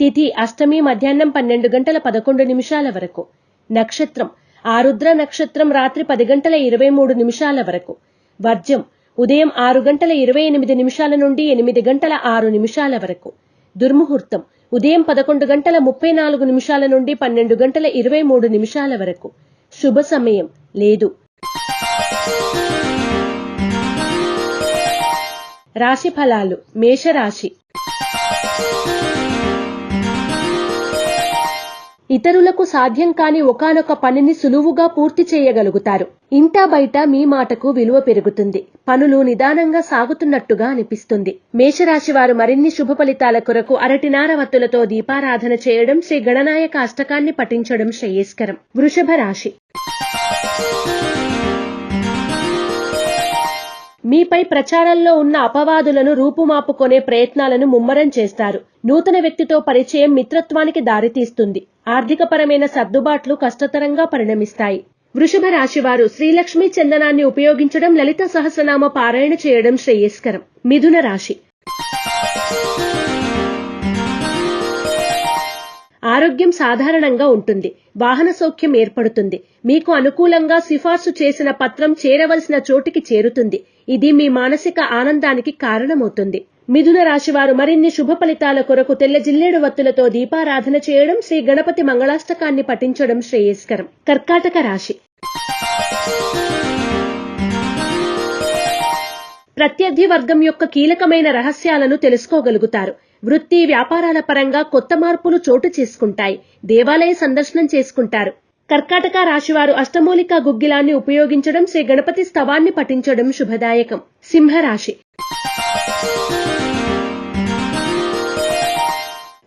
తిథి అష్టమి మధ్యాహ్నం పన్నెండు గంటల పదకొండు నిమిషాల వరకు. నక్షత్రం ఆరుద్ర నక్షత్రం రాత్రి పది గంటల ఇరవై మూడు నిమిషాల వరకు. వర్జం ఉదయం ఆరు గంటల ఇరవై ఎనిమిది నిమిషాల నుండి ఎనిమిది గంటల ఆరు నిమిషాల వరకు. దుర్ముహూర్తం ఉదయం పదకొండు గంటల ముప్పై నాలుగు నిమిషాల నుండి పన్నెండు గంటల ఇరవై మూడు నిమిషాల వరకు. శుభ సమయం లేదు. రాశి ఫలాలు మేషరాశి. ఇతరులకు సాధ్యం కాని ఒకానొక పనిని సులువుగా పూర్తి చేయగలుగుతారు. ఇంటా బయట మీ మాటకు విలువ పెరుగుతుంది. పనులు నిదానంగా సాగుతున్నట్టుగా అనిపిస్తుంది. మేషరాశి వారు మరిన్ని శుభ ఫలితాల కొరకు అరటినార వత్తులతో దీపారాధన చేయడం శ్రీ గణనాయక అష్టకాన్ని పఠించడం శ్రేయస్కరం. వృషభ రాశి. మీపై ప్రచారంలో ఉన్న అపవాదులను రూపుమాపుకొనే ప్రయత్నాలను ముమ్మరం చేస్తారు. నూతన వ్యక్తితో పరిచయం మిత్రత్వానికి దారితీస్తుంది. ఆర్థికపరమైన సర్దుబాట్లు కష్టతరంగా పరిణమిస్తాయి. వృషభ రాశివారు శ్రీలక్ష్మీ చందనాన్ని ఉపయోగించడం లలిత సహస్రనామ పారాయణ చేయడం శ్రేయస్కరం. మిథున రాశి. ఆరోగ్యం సాధారణంగా ఉంటుంది. వాహన సౌఖ్యం ఏర్పడుతుంది. మీకు అనుకూలంగా సిఫార్సు చేసిన పత్రం చేరవలసిన చోటికి చేరుతుంది. ఇది మీ మానసిక ఆనందానికి కారణమవుతుంది. మిథున రాశివారు మరిన్ని శుభ ఫలితాల కొరకు తెల్ల జిల్లేడు వత్తులతో దీపారాధన చేయడం శ్రీ గణపతి మంగళాష్టకాన్ని పఠించడం శ్రేయస్కరం. కర్కాటక రాశి. ప్రత్యర్థి వర్గం యొక్క కీలకమైన రహస్యాలను తెలుసుకోగలుగుతారు. వృత్తి వ్యాపారాల పరంగా కొత్త మార్పులు చోటు చేసుకుంటాయి. దేవాలయ సందర్శనం చేసుకుంటారు. కర్కాటక రాశివారు అష్టమూలిక గుగ్గిలాన్ని ఉపయోగించడం శ్రీ గణపతి స్తవాన్ని పఠించడం శుభదాయకం. సింహరాశి.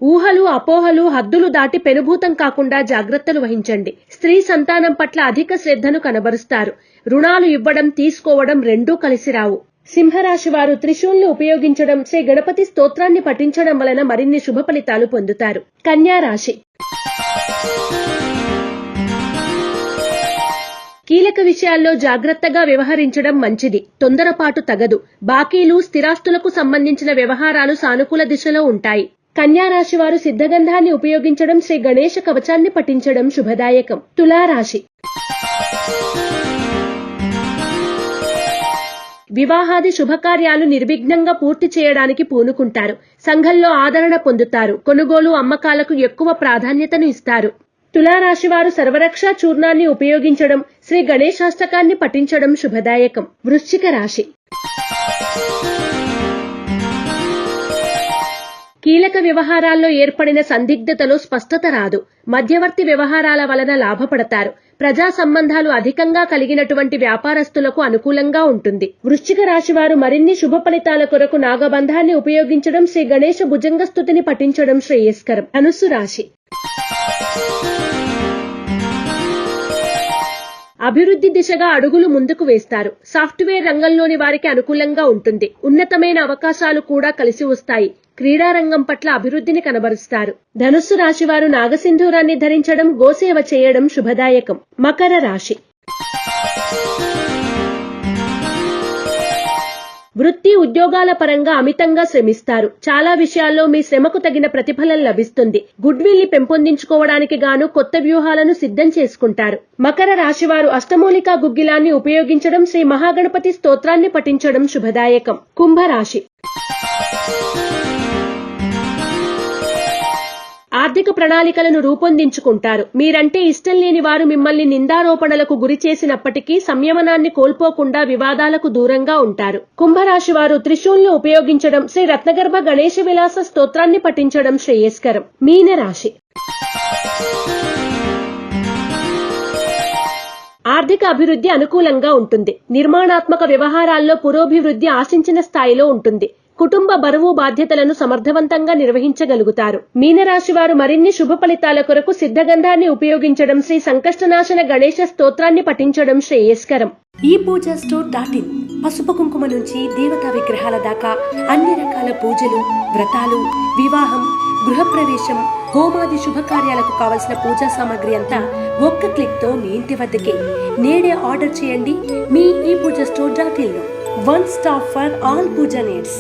ఊహలు అపోహలు హద్దులు దాటి పెనుభూతం కాకుండా జాగ్రత్తలు వహించండి. స్త్రీ సంతానం పట్ల అధిక శ్రద్ధను కనబరుస్తారు. రుణాలు ఇవ్వడం తీసుకోవడం రెండూ కలిసి రావు. సింహరాశి వారు త్రిశూల్ని ఉపయోగించడం శ్రీ గణపతి స్తోత్రాన్ని పఠించడం వలన మరిన్ని శుభ ఫలితాలు పొందుతారు. కన్యా రాశి కీలక విషయాల్లో జాగ్రత్తగా వ్యవహరించడం మంచిది. తొందరపాటు తగదు. బాకీలు స్థిరాస్తులకు సంబంధించిన వ్యవహారాలు సానుకూల దిశలో ఉంటాయి. కన్యా రాశి వారు సిద్ధగంధాన్ని ఉపయోగించడం శ్రీ గణేష కవచాన్ని పఠించడం శుభదాయకం. తులారాశి వివాహాది శుభకార్యాలు నిర్విఘ్నంగా పూర్తి చేయడానికి పూనుకుంటారు. సంఘంలో ఆదరణ పొందుతారు. కొనుగోలు అమ్మకాలకు ఎక్కువ ప్రాధాన్యతను ఇస్తారు. తులారాశి వారు సర్వరక్ష చూర్ణాన్ని ఉపయోగించడం శ్రీ గణేశాష్టకాన్ని పఠించడం శుభదాయకం. వృశ్చిక రాశి. కీలక వ్యవహారాల్లో ఏర్పడిన సందిగ్ధతలో స్పష్టత రాదు. మధ్యవర్తి వ్యవహారాల వలన లాభపడతారు. ప్రజా సంబంధాలు అధికంగా కలిగినటువంటి వ్యాపారస్తులకు అనుకూలంగా ఉంటుంది. వృశ్చిక రాశి వారు మరిన్ని శుభ ఫలితాల కొరకు నాగబంధాన్ని ఉపయోగించడం శ్రీ గణేష భుజంగ స్థుతిని పఠించడం శ్రేయస్కరం. ధనుస్సు రాశి. అభివృద్ధి దిశగా అడుగులు ముందుకు వేస్తారు. సాఫ్ట్వేర్ రంగంలోని వారికి అనుకూలంగా ఉంటుంది. ఉన్నతమైన అవకాశాలు కూడా కలిసి వస్తాయి. క్రీడా రంగం పట్ల అభివృద్ధిని కనబరుస్తారు. ధనుస్సు రాశి వారు నాగసింధూరాన్ని ధరించడం గోసేవ చేయడం శుభదాయకం. మకర రాశి. వృత్తి ఉద్యోగాల పరంగా అమితంగా శ్రమిస్తారు. చాలా విషయాల్లో మీ శ్రమకు తగిన ప్రతిఫలం లభిస్తుంది. గుడ్ విల్ని పెంపొందించుకోవడానికి గాను కొత్త వ్యూహాలను సిద్ధం చేసుకుంటారు. మకర రాశివారు అష్టమూలికా గుగ్గిలాన్ని ఉపయోగించడం శ్రీ మహాగణపతి స్తోత్రాన్ని పఠించడం శుభదాయకం. కుంభరాశి ఆర్థిక ప్రణాళికలను రూపొందించుకుంటారు. మీరంటే ఇష్టం లేని వారు మిమ్మల్ని నిందారోపణలకు గురి చేసినప్పటికీ సంయమనాన్ని కోల్పోకుండా వివాదాలకు దూరంగా ఉంటారు. కుంభరాశి వారు త్రిశూల్ను ఉపయోగించడం శ్రీ రత్నగర్భ గణేష విలాస స్తోత్రాన్ని పఠించడం శ్రేయస్కరం. మీనరాశి. ఆర్థిక అభివృద్ధి అనుకూలంగా ఉంటుంది. నిర్మాణాత్మక వ్యవహారాల్లో పురోభివృద్ధి ఆశించిన స్థాయిలో ఉంటుంది. కుటుంబ బరువు బాధ్యతలను సమర్థవంతంగా నిర్వహించగలుగుతారు. మీనరాశి వారు మరిన్ని శుభ ఫలితాల కొరకు సిద్ధగంధాన్ని ఉపయోగించడం శ్రీ సంకష్టనాశన గణేశ స్తోత్రాన్ని పఠించడం శ్రేయస్కరం. ఈ పూజ స్టోర్ డాట్ ఇన్ పసుపు కుంకుమ నుంచి దేవతా విగ్రహాల దాకా అన్ని రకాల పూజలు వ్రతాలు వివాహం గృహప్రవేశం హోమాది శుభకార్యాలకు కావలసిన పూజా సామాగ్రి అంతా ఒక్క క్లిక్తో మీ ఇంటి వద్దకే. నేడే ఆర్డర్ చేయండి మీ ఈ పూజ store dot ఇన్లో one stop for all pooja needs.